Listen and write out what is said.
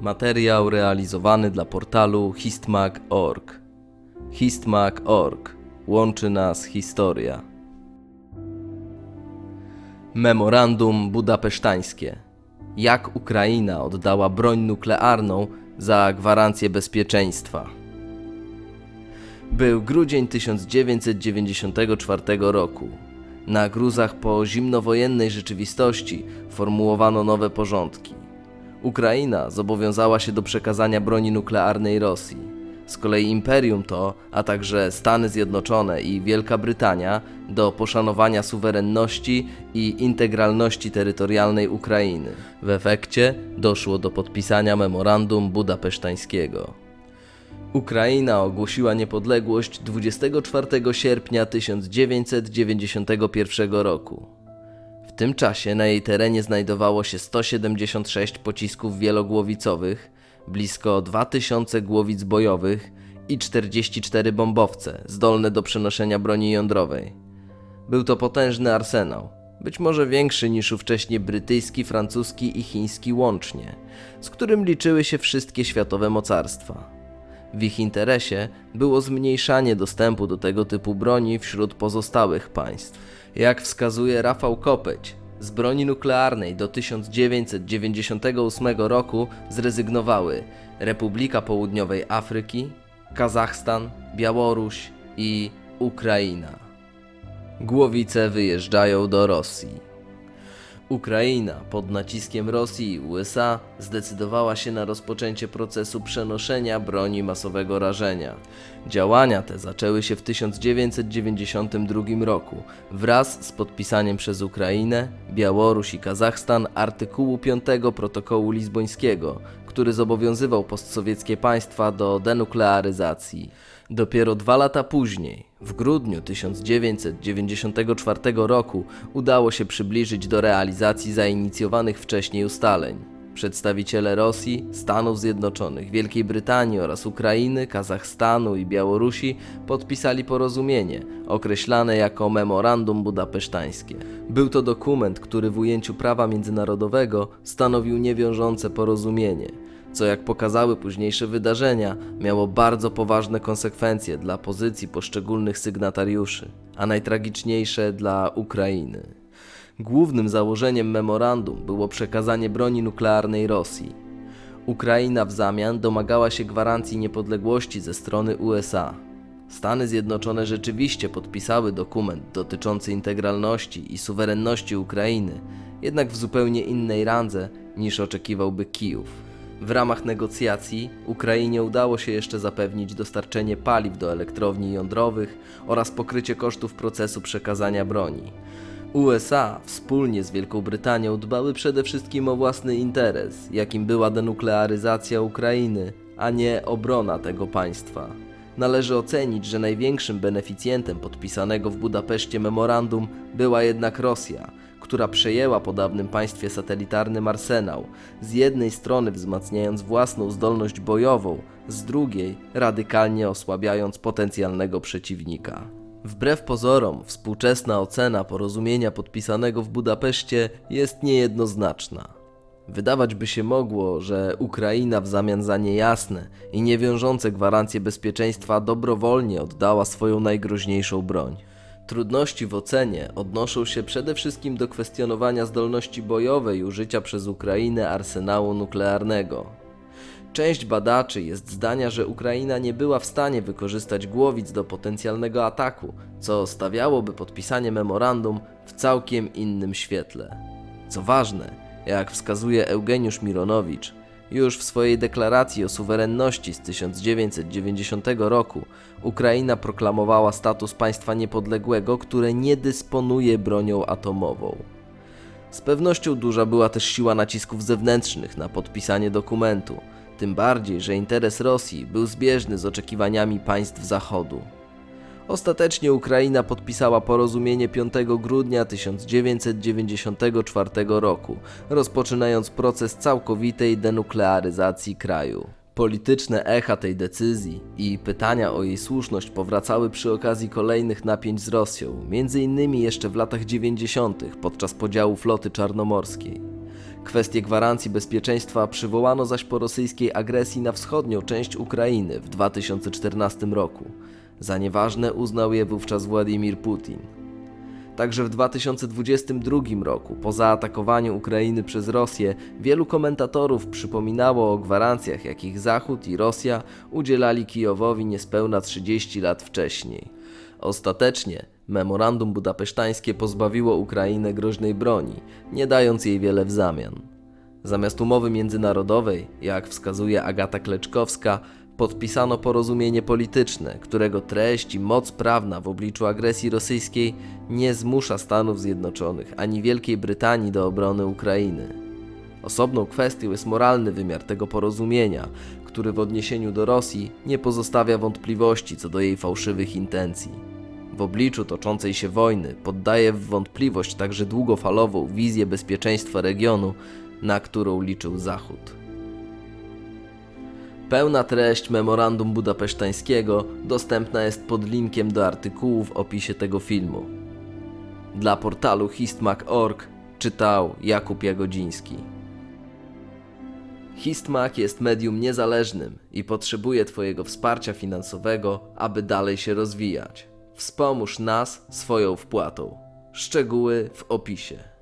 Materiał realizowany dla portalu histmag.org. Histmag.org. Łączy nas historia. Memorandum budapesztańskie. Jak Ukraina oddała broń nuklearną za gwarancję bezpieczeństwa. Był grudzień 1994 roku. Na gruzach po zimnowojennej rzeczywistości formułowano nowe porządki. Ukraina zobowiązała się do przekazania broni nuklearnej Rosji. Z kolei imperium to, a także Stany Zjednoczone i Wielka Brytania do poszanowania suwerenności i integralności terytorialnej Ukrainy. W efekcie doszło do podpisania memorandum budapesztańskiego. Ukraina ogłosiła niepodległość 24 sierpnia 1991 roku. Tym czasie na jej terenie znajdowało się 176 pocisków wielogłowicowych, blisko 2000 głowic bojowych i 44 bombowce zdolne do przenoszenia broni jądrowej. Był to potężny arsenał, być może większy niż ówcześnie brytyjski, francuski i chiński łącznie, z którym liczyły się wszystkie światowe mocarstwa. W ich interesie było zmniejszanie dostępu do tego typu broni wśród pozostałych państw. Jak wskazuje Rafał Kopeć, z broni nuklearnej do 1998 roku zrezygnowały Republika Południowej Afryki, Kazachstan, Białoruś i Ukraina. Głowice wyjeżdżają do Rosji. Ukraina pod naciskiem Rosji i USA zdecydowała się na rozpoczęcie procesu przenoszenia broni masowego rażenia. Działania te zaczęły się w 1992 roku wraz z podpisaniem przez Ukrainę, Białoruś i Kazachstan artykułu 5 protokołu lizbońskiego, który zobowiązywał postsowieckie państwa do denuklearyzacji. Dopiero dwa lata później, w grudniu 1994 roku, udało się przybliżyć do realizacji zainicjowanych wcześniej ustaleń. Przedstawiciele Rosji, Stanów Zjednoczonych, Wielkiej Brytanii oraz Ukrainy, Kazachstanu i Białorusi podpisali porozumienie, określane jako Memorandum Budapesztańskie. Był to dokument, który w ujęciu prawa międzynarodowego stanowił niewiążące porozumienie co jak pokazały późniejsze wydarzenia, miało bardzo poważne konsekwencje dla pozycji poszczególnych sygnatariuszy, a najtragiczniejsze dla Ukrainy. Głównym założeniem memorandum było przekazanie broni nuklearnej Rosji. Ukraina w zamian domagała się gwarancji niepodległości ze strony USA. Stany Zjednoczone rzeczywiście podpisały dokument dotyczący integralności i suwerenności Ukrainy, jednak w zupełnie innej randze niż oczekiwałby Kijów. W ramach negocjacji Ukrainie udało się jeszcze zapewnić dostarczenie paliw do elektrowni jądrowych oraz pokrycie kosztów procesu przekazania broni. USA wspólnie z Wielką Brytanią dbały przede wszystkim o własny interes, jakim była denuklearyzacja Ukrainy, a nie obrona tego państwa. Należy ocenić, że największym beneficjentem podpisanego w Budapeszcie memorandum była jednak Rosja, która przejęła po dawnym państwie satelitarnym arsenał, z jednej strony wzmacniając własną zdolność bojową, z drugiej radykalnie osłabiając potencjalnego przeciwnika. Wbrew pozorom, współczesna ocena porozumienia podpisanego w Budapeszcie jest niejednoznaczna. Wydawać by się mogło, że Ukraina w zamian za niejasne i niewiążące gwarancje bezpieczeństwa dobrowolnie oddała swoją najgroźniejszą broń. Trudności w ocenie odnoszą się przede wszystkim do kwestionowania zdolności bojowej użycia przez Ukrainę arsenału nuklearnego. Część badaczy jest zdania, że Ukraina nie była w stanie wykorzystać głowic do potencjalnego ataku, co stawiałoby podpisanie memorandum w całkiem innym świetle. Co ważne, jak wskazuje Eugeniusz Mironowicz, już w swojej deklaracji o suwerenności z 1990 roku Ukraina proklamowała status państwa niepodległego, które nie dysponuje bronią atomową. Z pewnością duża była też siła nacisków zewnętrznych na podpisanie dokumentu, tym bardziej, że interes Rosji był zbieżny z oczekiwaniami państw Zachodu. Ostatecznie Ukraina podpisała porozumienie 5 grudnia 1994 roku, rozpoczynając proces całkowitej denuklearyzacji kraju. Polityczne echa tej decyzji i pytania o jej słuszność powracały przy okazji kolejnych napięć z Rosją, między innymi jeszcze w latach 90. podczas podziału floty czarnomorskiej. Kwestię gwarancji bezpieczeństwa przywołano zaś po rosyjskiej agresji na wschodnią część Ukrainy w 2014 roku. Za nieważne uznał je wówczas Władimir Putin. Także w 2022 roku, po zaatakowaniu Ukrainy przez Rosję, wielu komentatorów przypominało o gwarancjach, jakich Zachód i Rosja udzielali Kijowowi niespełna 30 lat wcześniej. Ostatecznie memorandum budapesztańskie pozbawiło Ukrainę groźnej broni, nie dając jej wiele w zamian. Zamiast umowy międzynarodowej, jak wskazuje Agata Kleczkowska, podpisano porozumienie polityczne, którego treść i moc prawna w obliczu agresji rosyjskiej nie zmusza Stanów Zjednoczonych ani Wielkiej Brytanii do obrony Ukrainy. Osobną kwestią jest moralny wymiar tego porozumienia, który w odniesieniu do Rosji nie pozostawia wątpliwości co do jej fałszywych intencji. W obliczu toczącej się wojny poddaje w wątpliwość także długofalową wizję bezpieczeństwa regionu, na którą liczył Zachód. Pełna treść memorandum budapesztańskiego dostępna jest pod linkiem do artykułu w opisie tego filmu. Dla portalu histmag.org czytał Jakub Jagodziński. Histmag jest medium niezależnym i potrzebuje Twojego wsparcia finansowego, aby dalej się rozwijać. Wspomóż nas swoją wpłatą. Szczegóły w opisie.